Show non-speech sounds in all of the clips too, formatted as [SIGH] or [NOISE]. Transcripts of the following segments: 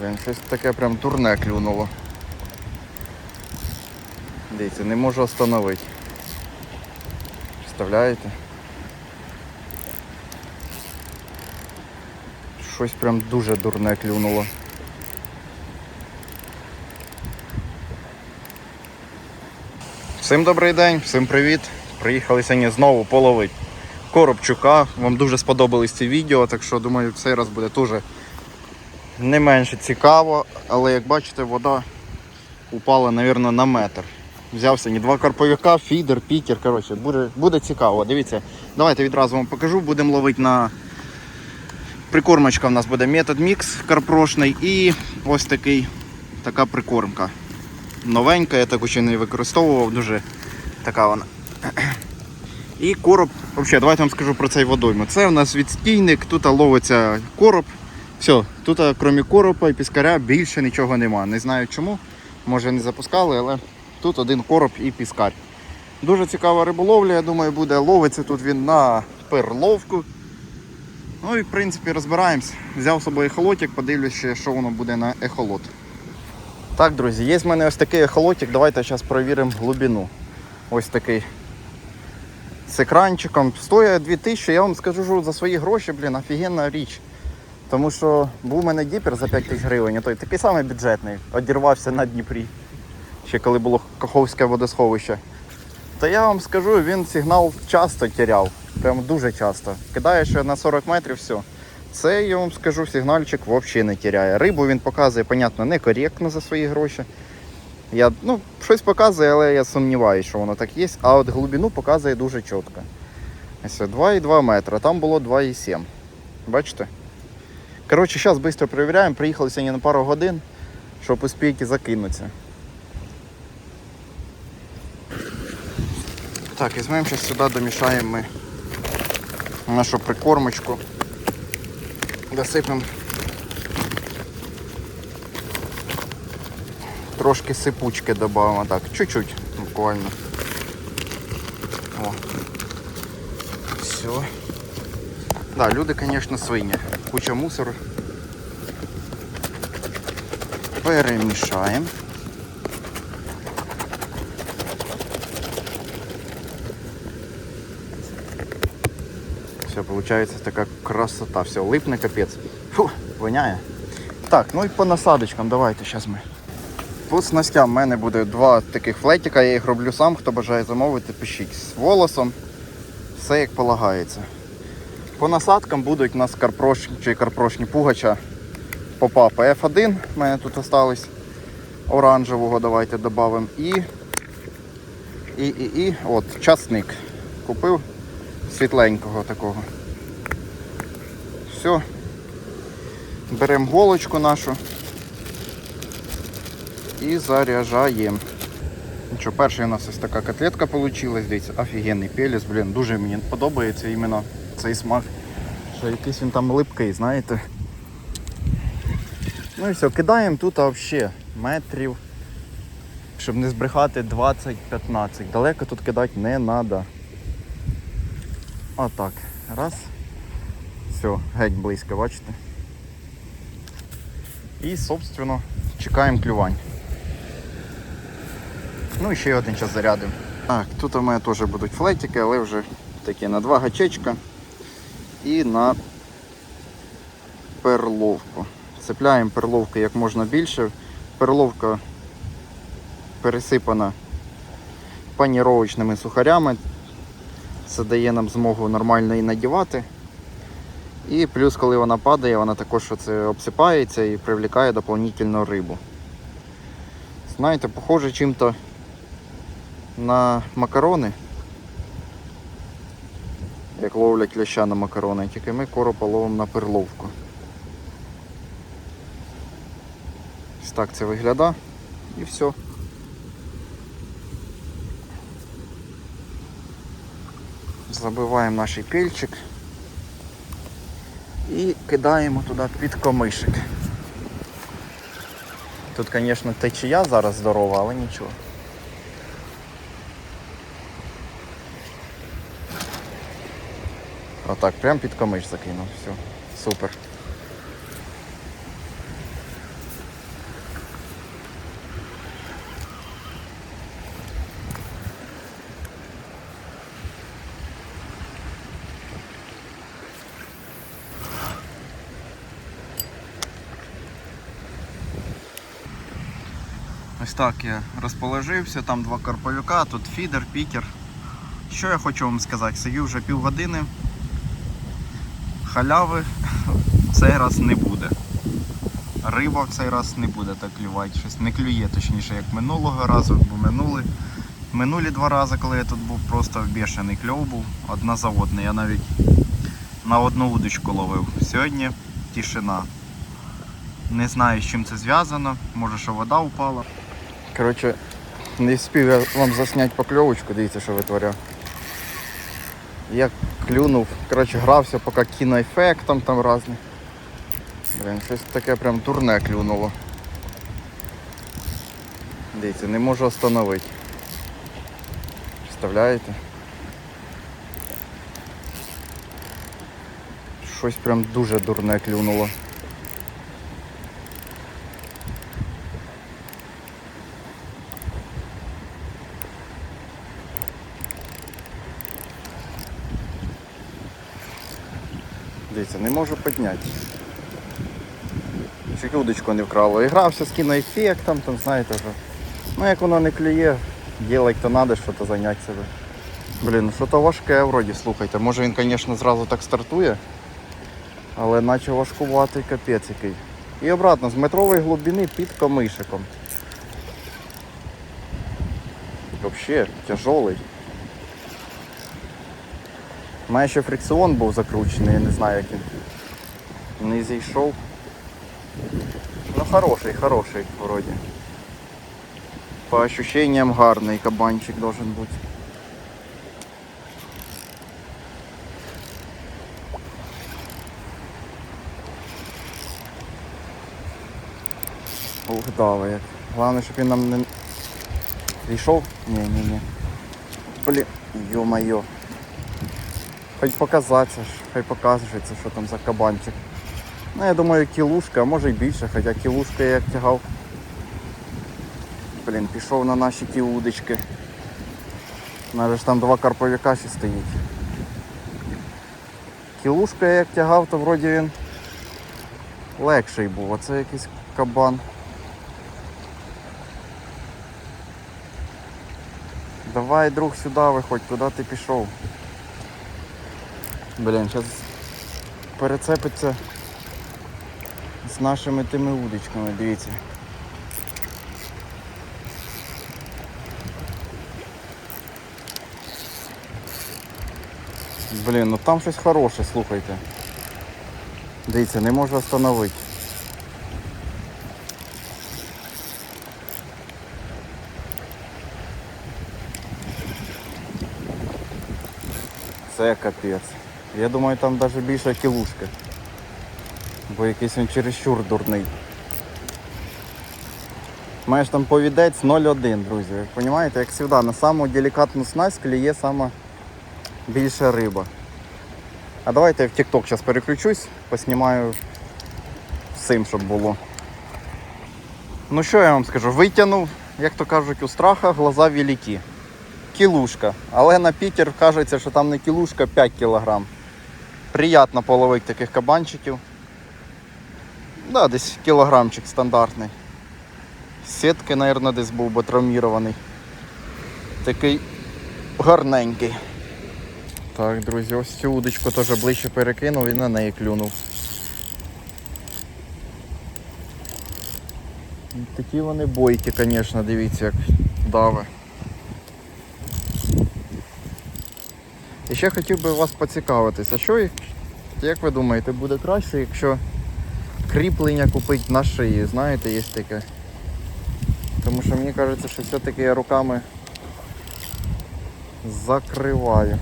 Блін, щось таке прям дурне клюнуло. Дивіться, не можу остановити. Представляєте? Щось прям дуже дурне клюнуло. Всім добрий день, всім привіт. Приїхали сьогодні знову половити коробчука. Вам дуже сподобались ці відео, так що думаю, цей раз буде дуже не менше цікаво, але як бачите, вода упала, мабуть, на метр. Взяв сьогодні два карповика, фідер, пітер. Коротше, буде, буде цікаво. Дивіться, давайте відразу вам покажу. Будемо ловити на прикормочка. У нас буде метод мікс карпрошний і ось такий, така прикормка. Новенька, я таку ще не використовував, дуже така вона. І короб, взагалі, давайте вам скажу про цей водойму. Це у нас відстійник, тут ловиться короб. Все, тут, крім коропа і піскаря, більше нічого нема. Не знаю чому. Може не запускали, але тут один короб і піскар. Дуже цікава риболовля, я думаю, буде. Ловиться тут він на перловку. Ну і в принципі розбираємось. Взяв з собою ехолотик, подивлюсь, що воно буде на ехолот. Так, друзі, є в мене ось такий ехолотик. Давайте зараз перевіримо глибину. Ось такий з екранчиком. Стоїть 2000, я вам скажу, що за свої гроші, блін, офігенна річ. Тому що був у мене діпер за 5 тисяч гривень, а той такий самий бюджетний, одірвався на Дніпрі. Ще коли було Каховське водосховище. Та я вам скажу, він сигнал часто тіряв. Прям дуже часто. Кидаєш на 40 метрів, все. Це, я вам скажу, сигнальчик взагалі не тіряє. Рибу він показує, понятно, некоректно за свої гроші. Я, ну, щось показує, але я сумніваюся, що воно так є. А от глибину показує дуже чітко. Ось 2,2 метра, там було 2,7. Бачите? Коротше, зараз швидко перевіряємо. Приїхали сьогодні на пару годин, щоб успіти закинутися. Так, візьмемо зараз сюди, домішаємо ми нашу прикормочку. Досипемо трошки сипучки додамо, так, чуть-чуть буквально. О. Все. Да, люди, звісно, свині. Куча мусору. Перемішаємо. Все, получается такая красота. Все, липне капець. Фу, воняє. Так, ну і по насадочкам давайте зараз ми. По снастям в мене буде два таких флетіка, я їх роблю сам, хто бажає замовити, пишіть з волосом. Все як полагається. По насадкам будуть у нас карпрошні чи карпрошні пугача попапа F1. У мене тут остались оранжевого, давайте додамо. І, і, і, і, от, часник. Купив світленького такого. Все. Беремо голочку нашу і заряджаємо. Що, перший у нас ось така котлетка вийшла, дивіться, офігенний пеліс, блін, дуже мені подобається іменно цей смак. Що якийсь він там липкий, знаєте. Ну і все, кидаємо тут взагалі метрів, щоб не збрехати 20-15. Далеко тут кидати не треба. Отак. Раз. Все, геть близько, бачите? І, собственно, чекаємо клювань. Ну і ще один час зарядимо. Так, тут у мене теж будуть флетики, але вже такі на два гачечка і на перловку. Цепляємо перловку як можна більше. Перловка пересипана паніровочними сухарями. Це дає нам змогу нормально її надівати. І плюс, коли вона падає, вона також оце обсипається і привлікає доповнительну рибу. Знаєте, похоже чим-то на макарони. Як ловлять ляща на макарони, тільки ми коропа ловимо на перловку. Ось так це виглядає і все. Забиваємо наш пільчик і кидаємо туди під комишик. Тут, звісно, течія зараз здорова, але нічого. Отак, прям під комиш закинув. Все, супер. Ось так я розположився, там два карповика, тут фідер, пікер. Що я хочу вам сказати? Сидю вже півгодини. Халяви цей раз не буде. Риба в цей раз не буде так клювати. Щось не клює, точніше, як минулого разу, бо минули. Минулі два рази, коли я тут був, просто бешений кльов був, одна за. Я навіть на одну удочку ловив. Сьогодні тишина. Не знаю, з чим це зв'язано. Може, що вода упала. Коротше, не встиг я вам засняти покльовочку, дивіться, що витворяв. Я клюнув, коротше, грався, поки кіноефектом там різні. Блін, щось таке прям дурне клюнуло. Дивіться, не можу остановити. Представляєте? Щось прям дуже дурне клюнуло. Дивіться, не можу підняти. Чуть удочку не вкрало. І грався з кіноефектом, там, знаєте вже. Ну як воно не клює, делать то треба, що зайняти себе. Блін, ну що то важке вроді, слухайте. Може він, звісно, зразу так стартує, але наче важкуватий капець який. І обратно, з метрової глибини під камишиком. Взагалі, тяжелий. У мене ще фрикціон був закручений, я не знаю як він. Не зійшов. Ну хороший, хороший вроде. По ощущениям гарний кабанчик должен бути. Ух, давай. Главное, щоб він нам не зійшов. Ні, ні, ні. Блін, ё-моё. Хоч показатися хай покажеться, що там за кабанчик. Ну, я думаю, кілушка, а може й більше, хоча кілушка я як тягав. Блін, пішов на наші ті удочки. Навіть ж там два карповика ще стоїть. Кілушка я як тягав, то вроді він легший був, а це якийсь кабан. Давай, друг, сюди виходь, куди ти пішов? Блін, зараз перецепиться з нашими тими удочками, дивіться. Блін, ну там щось хороше, слухайте. Дивіться, не можу остановити. Це капець. Я думаю, там навіть більша кілушка. Бо якийсь він чересчур дурний. Маєш там повідець 0,1, друзі. Ви розумієте, як завжди, на саму делікатну снасть клює сама більша риба. А давайте я в TikTok зараз переключусь, поснімаю всім, щоб було. Ну що я вам скажу, витягнув, як то кажуть, у страха глаза великі. Кілушка. Але на Пітер кажеться, що там не кілушка 5 кілограм. Приятно половити таких кабанчиків. Да, десь кілограмчик стандартний. Сітки, мабуть, десь був, бо травмірований. Такий гарненький. Так, друзі, ось цю удочку теж ближче перекинув і на неї клюнув. Такі вони бойкі, звісно, дивіться, як дави. І ще хотів би вас поцікавитися, що як ви думаєте, буде краще, якщо кріплення купити на шиї, знаєте, є таке. Тому що мені кажеться, що все-таки я руками закриваю.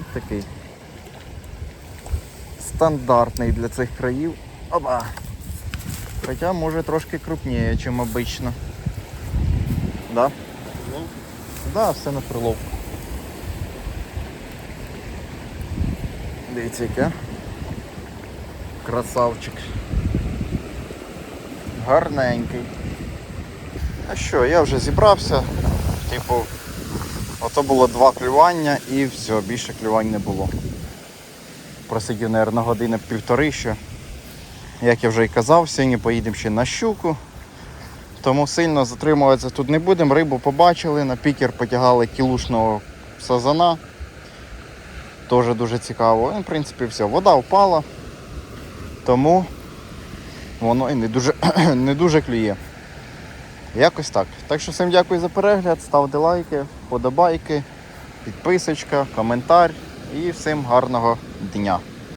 Ось такий стандартний для цих країв. Оба! Хоча може трошки крупніше, ніж обично. Да? Да, все на прилов. Дивіться яке. Красавчик. Гарненький. А що, я вже зібрався. Типу, ото було два клювання і все, більше клювань не було. Просидів, мабуть, години півтори ще. Як я вже і казав, сьогодні поїдемо ще на щуку. Тому сильно затримуватися тут не будемо. Рибу побачили, на пікер потягали кілушного сазана. Теж дуже цікаво. І, в принципі, все. Вода впала. Тому воно і не дуже, [CLEARS THROAT] не дуже клює. Якось так. Так що всім дякую за перегляд, ставте лайки, подобайки, підписочка, коментар і всім гарного дня.